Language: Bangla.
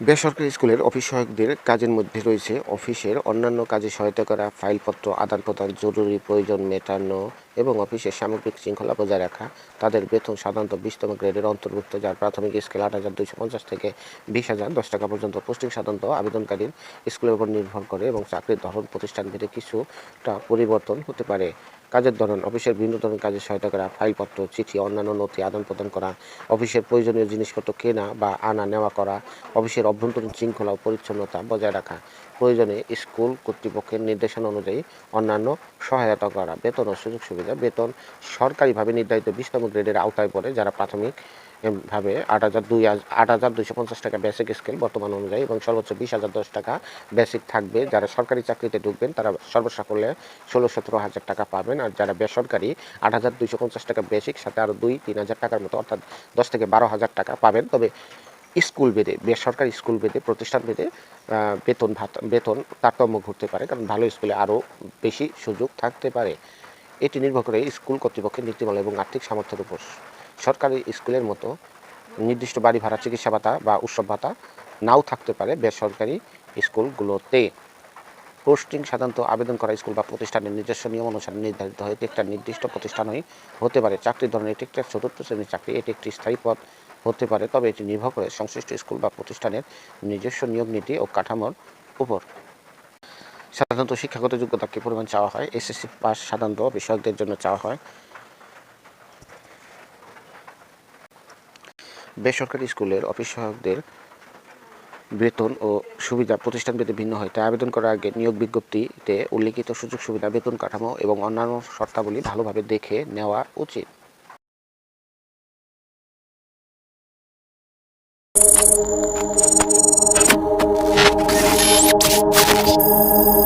বেসরকারি স্কুলের অফিস সহায়কদের কাজের মধ্যে রয়েছে অফিসের অন্যান্য কাজে সহায়তা করা, ফাইলপত্র আদান প্রদান জরুরি প্রয়োজন মেটানো এবং অফিসের সামগ্রিক শৃঙ্খলা বজায় রাখা, তাদের বেতন সাধারণত বিশতম গ্রেডের অন্তর্ভুক্ত, যার প্রাথমিক স্কেল আট হাজার দুইশো পঞ্চাশ থেকে বিশ হাজার দশ টাকা পর্যন্ত। পোস্টিং সাধারণত আবেদনকারীর স্কুলের উপর নির্ভর করে এবং চাকরির ধরন, প্রতিষ্ঠান ভেদে কিছুটা পরিবর্তন হতে পারে। কাজের ধরন, অফিসের বিভিন্ন ধরনের কাজে সহায়তা করা, ফাইলপত্র, চিঠি, অন্যান্য নথি আদান প্রদান করা, অফিসের প্রয়োজনীয় জিনিসপত্র কেনা বা আনা নেওয়া করা, অফিসের অভ্যন্তরীণ শৃঙ্খলা ও পরিচ্ছন্নতা বজায় রাখা। প্রয়োজনে স্কুল কর্তৃপক্ষের নির্দেশনা অনুযায়ী অন্যান্য সহায়তা করা, বেতন ও সুযোগ সুবিধা, বেতন সরকারিভাবে নির্ধারিত বিশতম গ্রেডের আওতায় পড়ে, যারা প্রাথমিক ভাবে আট হাজার দুই আট হাজার দুইশো পঞ্চাশ টাকা বেসিক স্কেল বর্তমান অনুযায়ী এবং সর্বোচ্চ বিশ হাজার দশ টাকা বেসিক থাকবে। যারা সরকারি চাকরিতে ঢুকবেন, তারা সর্বসাকল্যে ষোলো সতেরো হাজার টাকা পাবেন। আর যারা বেসরকারি, আট হাজার দুইশো পঞ্চাশ টাকা বেসিক সাথে আরও দুই তিন হাজার টাকার মতো, অর্থাৎ দশ থেকে বারো হাজার টাকা পাবেন। তবে স্কুল বেদে বেসরকারি স্কুল বেদে প্রতিষ্ঠান বেদে বেতন ভাতা, বেতন তারতম্য ঘটতে পারে, কারণ ভালো স্কুলে আরও বেশি সুযোগ থাকতে পারে। এটি নির্ভর করে স্কুল কর্তৃপক্ষের নীতিমালা এবং আর্থিক সামর্থ্যের উপর। সরকারি স্কুলের মতো নির্দিষ্ট বাড়ি ভাড়া, চিকিৎসা ভাতা বা উৎসব ভাতা নাও থাকতে পারে বেসরকারি স্কুলগুলোতে। পোস্টিং সাধারণত আবেদন করা স্কুল বা প্রতিষ্ঠানের নিজস্ব নিয়ম অনুসারে নির্ধারিত হয়। একটা নির্দিষ্ট প্রতিষ্ঠানই হতে পারে। চাকরির ধরনের এটি একটা চতুর্থ শ্রেণির চাকরি। এটি একটি স্থায়ী পদ। হতে পারে, তবে এটি নির্ভর করে সংশ্লিষ্ট স্কুল বা প্রতিষ্ঠানের নিজস্ব নিয়োগ নীতি ও কাঠামোর উপর। সাধারণত শিক্ষাগত যোগ্যতা কি পরিমাণ চাওয়া হয়? এসএসসি পাস সাধারণত বিষয়কদের জন্য চাওয়া হয়। বেসরকারি স্কুলের অফিস সহায়কদের বেতন ও সুবিধা প্রতিষ্ঠান ভেদে ভিন্ন হয়, তাই আবেদন করার আগে নিয়োগ বিজ্ঞপ্তিতে উল্লিখিত সুযোগ সুবিধা বেতন কাঠামো এবং অন্যান্য শর্তাবলী ভালোভাবে দেখে নেওয়া উচিত। Thank you.